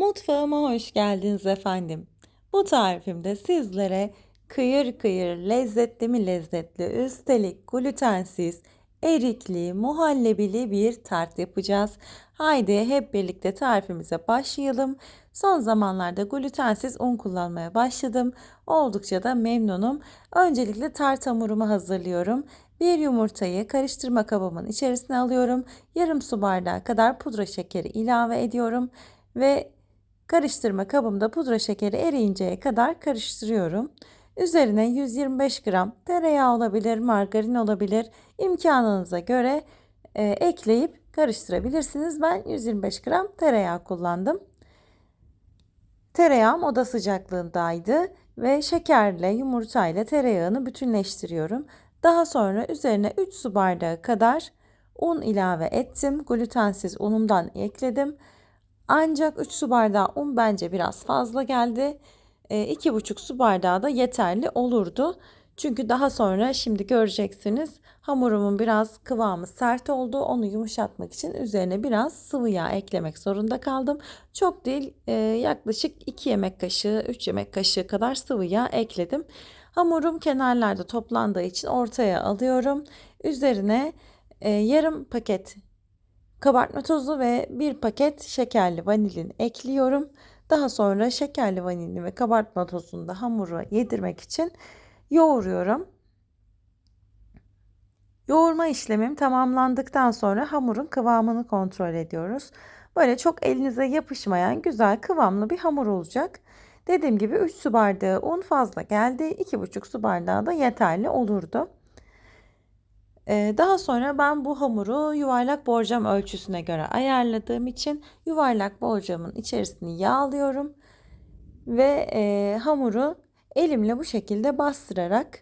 Mutfağıma hoş geldiniz efendim. Bu tarifimde sizlere kıyır kıyır lezzetli mi lezzetli üstelik glutensiz, erikli, muhallebili bir tart yapacağız. Haydi hep birlikte tarifimize başlayalım. Son zamanlarda glutensiz un kullanmaya başladım. Oldukça da memnunum. Öncelikle tart hamurumu hazırlıyorum. Bir yumurtayı karıştırma kabımın içerisine alıyorum. Yarım su bardağı kadar pudra şekeri ilave ediyorum ve Karıştırma kabımda pudra şekeri eriyinceye kadar karıştırıyorum. Üzerine 125 gram tereyağı olabilir, margarin olabilir. İmkanınıza göre e, ekleyip karıştırabilirsiniz. Ben 125 gram tereyağı kullandım. Tereyağım oda sıcaklığındaydı ve şekerle yumurtayla tereyağını bütünleştiriyorum. Daha sonra üzerine 3 su bardağı kadar un ilave ettim. Glutensiz unumdan ekledim. Ancak 3 su bardağı un bence biraz fazla geldi. E, 2,5 su bardağı da yeterli olurdu. Çünkü daha sonra şimdi göreceksiniz hamurumun biraz kıvamı sert oldu. Onu yumuşatmak için üzerine biraz sıvı yağ eklemek zorunda kaldım. Çok değil e, yaklaşık 2 yemek kaşığı 3 yemek kaşığı kadar sıvı yağ ekledim. Hamurum kenarlarda toplandığı için ortaya alıyorum. Üzerine e, yarım paket kabartma tozu ve bir paket şekerli vanilin ekliyorum. Daha sonra şekerli vanilin ve kabartma tozunu da hamuru yedirmek için yoğuruyorum. Yoğurma işlemim tamamlandıktan sonra hamurun kıvamını kontrol ediyoruz. Böyle çok elinize yapışmayan güzel kıvamlı bir hamur olacak. Dediğim gibi 3 su bardağı un fazla geldi. 2,5 su bardağı da yeterli olurdu. Daha sonra ben bu hamuru yuvarlak borcam ölçüsüne göre ayarladığım için yuvarlak borcamın içerisini yağlıyorum ve hamuru elimle bu şekilde bastırarak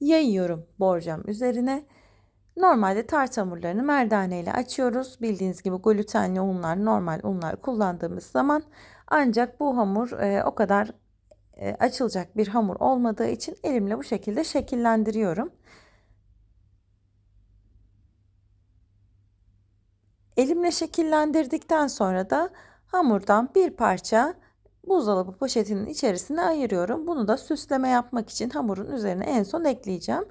yayıyorum borcam üzerine. Normalde tart hamurlarını merdane ile açıyoruz. Bildiğiniz gibi glutenli unlar, normal unlar kullandığımız zaman ancak bu hamur o kadar açılacak bir hamur olmadığı için elimle bu şekilde şekillendiriyorum. Elimle şekillendirdikten sonra da hamurdan bir parça buzdolabı poşetinin içerisine ayırıyorum. Bunu da süsleme yapmak için hamurun üzerine en son ekleyeceğim.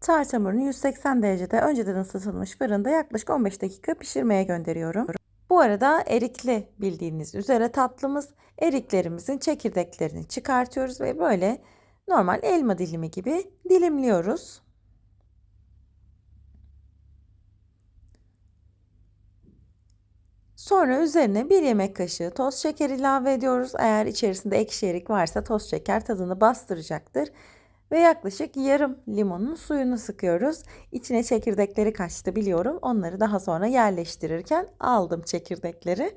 Tart hamurunu 180 derecede önceden ısıtılmış fırında yaklaşık 15 dakika pişirmeye gönderiyorum. Bu arada erikli bildiğiniz üzere tatlımız eriklerimizin çekirdeklerini çıkartıyoruz ve böyle normal elma dilimi gibi dilimliyoruz. Sonra üzerine bir yemek kaşığı toz şeker ilave ediyoruz. Eğer içerisinde ekşi erik varsa toz şeker tadını bastıracaktır. Ve yaklaşık yarım limonun suyunu sıkıyoruz. İçine çekirdekleri kaçtı biliyorum. Onları daha sonra yerleştirirken aldım çekirdekleri.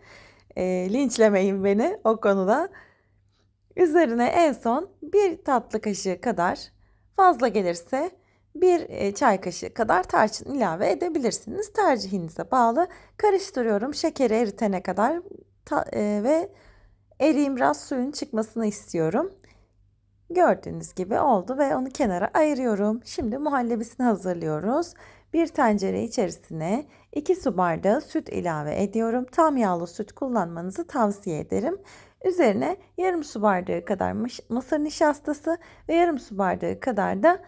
E, linçlemeyin beni o konuda. Üzerine en son bir tatlı kaşığı kadar fazla gelirse bir e, çay kaşığı kadar tarçın ilave edebilirsiniz. Tercihinize bağlı. Karıştırıyorum şekeri eritene kadar e, ve eriğin biraz suyun çıkmasını istiyorum. Gördüğünüz gibi oldu ve onu kenara ayırıyorum. Şimdi muhallebisini hazırlıyoruz. Bir tencere içerisine 2 su bardağı süt ilave ediyorum. Tam yağlı süt kullanmanızı tavsiye ederim. Üzerine yarım su bardağı kadar mısır nişastası ve yarım su bardağı kadar da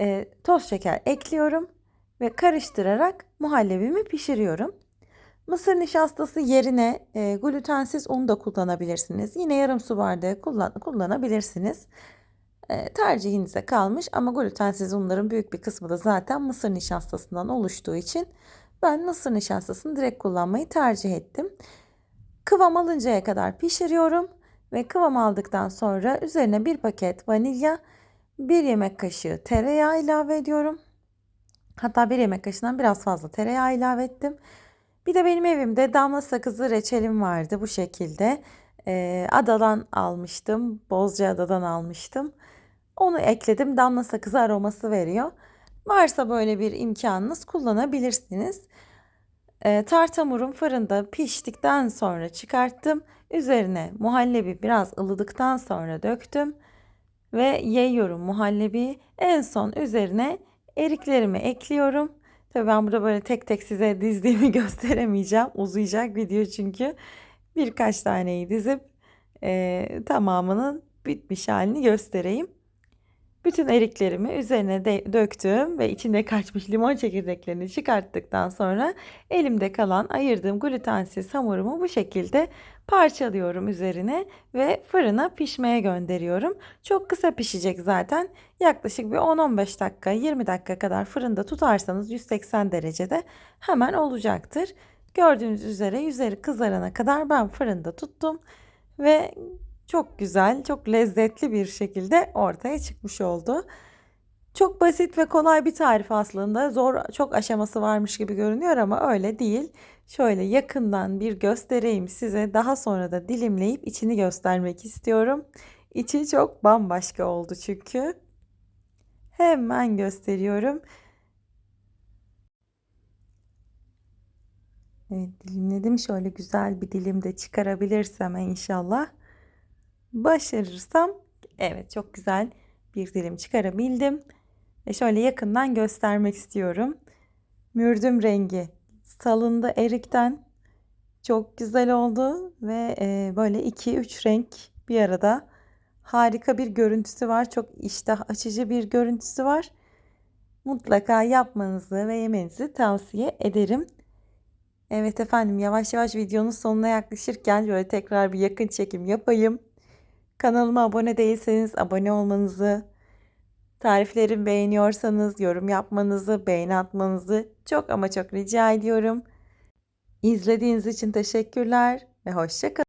e, toz şeker ekliyorum ve karıştırarak muhallebimi pişiriyorum. Mısır nişastası yerine e, glutensiz un da kullanabilirsiniz. Yine yarım su bardağı kullan, kullanabilirsiniz. E, tercihinize kalmış ama glutensiz unların büyük bir kısmı da zaten mısır nişastasından oluştuğu için ben mısır nişastasını direkt kullanmayı tercih ettim. Kıvam alıncaya kadar pişiriyorum ve kıvam aldıktan sonra üzerine bir paket vanilya 1 yemek kaşığı tereyağı ilave ediyorum. Hatta 1 yemek kaşığından biraz fazla tereyağı ilave ettim. Bir de benim evimde damla sakızı reçelim vardı bu şekilde. Ee, adadan almıştım. Bozcaada'dan almıştım. Onu ekledim. Damla sakızı aroması veriyor. Varsa böyle bir imkanınız kullanabilirsiniz. Ee, tart hamurum fırında piştikten sonra çıkarttım. Üzerine muhallebi biraz ılıdıktan sonra döktüm ve yiyorum muhallebi. En son üzerine eriklerimi ekliyorum. Tabii ben burada böyle tek tek size dizdiğimi gösteremeyeceğim. Uzayacak video çünkü. birkaç taneyi dizip eee, tamamının bitmiş halini göstereyim. Bütün eriklerimi üzerine de döktüm ve içinde kaçmış limon çekirdeklerini çıkarttıktan sonra elimde kalan ayırdığım glutensiz hamurumu bu şekilde parçalıyorum üzerine ve fırına pişmeye gönderiyorum. Çok kısa pişecek zaten. Yaklaşık bir 10-15 dakika, 20 dakika kadar fırında tutarsanız 180 derecede hemen olacaktır. Gördüğünüz üzere üzeri kızarana kadar ben fırında tuttum ve çok güzel, çok lezzetli bir şekilde ortaya çıkmış oldu. Çok basit ve kolay bir tarif aslında. Zor, çok aşaması varmış gibi görünüyor ama öyle değil. Şöyle yakından bir göstereyim size. Daha sonra da dilimleyip içini göstermek istiyorum. İçi çok bambaşka oldu çünkü. Hemen gösteriyorum. Evet dilimledim. Şöyle güzel bir dilim de çıkarabilirsem inşallah. Başarırsam evet çok güzel bir dilim çıkarabildim. Ve şöyle yakından göstermek istiyorum. Mürdüm rengi salındı erikten. Çok güzel oldu ve e, böyle 2-3 renk bir arada. Harika bir görüntüsü var. Çok iştah açıcı bir görüntüsü var. Mutlaka yapmanızı ve yemenizi tavsiye ederim. Evet efendim yavaş yavaş videonun sonuna yaklaşırken böyle tekrar bir yakın çekim yapayım. Kanalıma abone değilseniz abone olmanızı, tariflerimi beğeniyorsanız yorum yapmanızı, beğeni atmanızı çok ama çok rica ediyorum. İzlediğiniz için teşekkürler ve hoşça kalın.